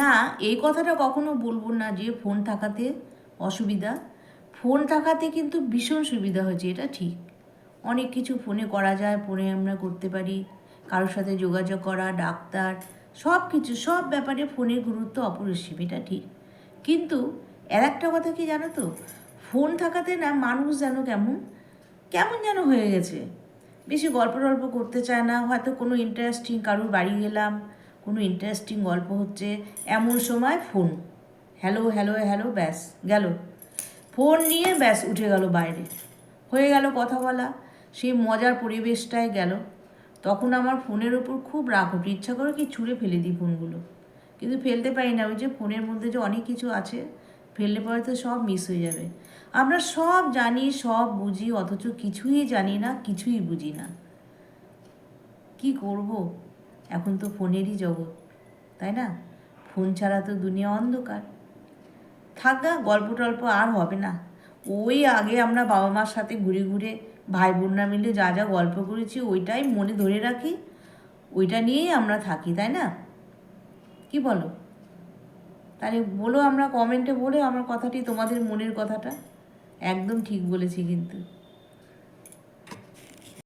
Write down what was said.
না, এই কথাটা কখনো বলব না যে ফোন থাকাতে অসুবিধা। ফোন থাকাতে কিন্তু ভীষণ সুবিধা হয়েছে, এটা ঠিক। অনেক কিছু ফোনে করা যায়, ফোনে আমরা করতে পারি। কারোর সাথে যোগাযোগ করা, ডাক্তার সব কিছু সব ব্যাপারে ফোনের গুরুত্ব অপরিসীম, এটা ঠিক। কিন্তু আর একটা কথা কি জানো তো? ফোন থাকাতে না মানুষ যেন কেমন কেমন যেন হয়ে গেছে। বেশি গল্প টল্প করতে চায় না, হয়তো কোনো ইন্টারেস্টিং কারোর বাড়ি গেলাম কোনো ইন্টারেস্টিং গল্প হচ্ছে এমন সময় ফোন হ্যালো হ্যালো হ্যালো ব্যাস, গেল। ফোন নিয়ে ব্যাস উঠে গেল বাইরে। হয়ে গেল কথা বলা। সেই মজার পরিবেশটায় গেল। তখন আমার ফোনের ওপর খুব রাগ উঠে ইচ্ছা করে কি ছুঁড়ে ফেলে দিই ফোনগুলো কিন্তু ফেলতে পারি না। ওই যে ফোনের মধ্যে যে অনেক কিছু আছে, ফেললে পরে তো সব মিস হয়ে যাবে। আমরা সব জানি, সব বুঝি, অথচ কিছুই জানি না, কিছুই বুঝি না। কি করব? এখন তো ফোনেরই জগৎ, তাই না? ফোন ছাড়া তো দুনিয়া অন্ধকার। থাক না গল্প টল্প আর হবে না। ওই আগে আমরা বাবা মার সাথে ঘুরে ঘুরে ভাই বোনরা মিলে যা যা গল্প করেছি, ওইটাই মনে ধরে রাখি। ওইটা নিয়েই আমরা থাকি, তাই না? কি বলো? তাহলে বলো আমরা কমেন্টে বলে আমার কথাটি তোমাদের মনের কথাটা। একদম ঠিক বলেছি কিন্তু।